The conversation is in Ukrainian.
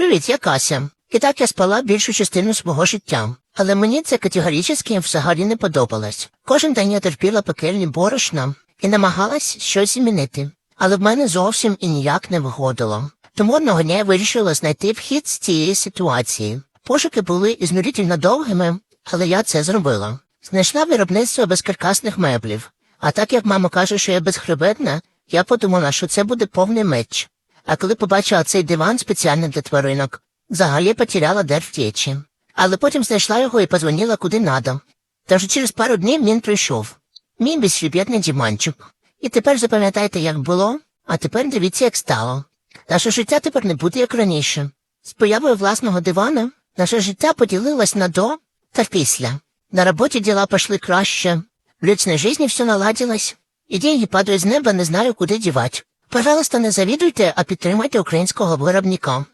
Привіт, я Кася. І так я спала більшу частину свого життя. Але мені це категорично взагалі не подобалось. Кожен день я терпіла пекельні борошна і намагалась щось змінити. Але в мене зовсім і ніяк не виходило. Тому одного дня я вирішила знайти вхід з цієї ситуації. Пошуки були ізмірительно довгими, але я це зробила. Знайшла виробництво безкаркасних меблів. А так як мама каже, що я безхребетна, я подумала, що це буде повний меч. А коли побачила цей диван спеціально для тваринок, взагалі потеряла дар втечі. Але потім знайшла його і позвонила куди надо. Та вже через пару днів він прийшов. Мій безхребетний діманчик. І тепер запам'ятайте, як було, а тепер дивіться, як стало. Наше життя тепер не буде як раніше. З появою власного дивана наше життя поділилось на до та після. На роботі діла пішли краще, в личной жизни все наладилось, і деньги падають з неба, не знаю, куди дівати. Пожалуйста, не завідуйте, а підтримайте українського виробника.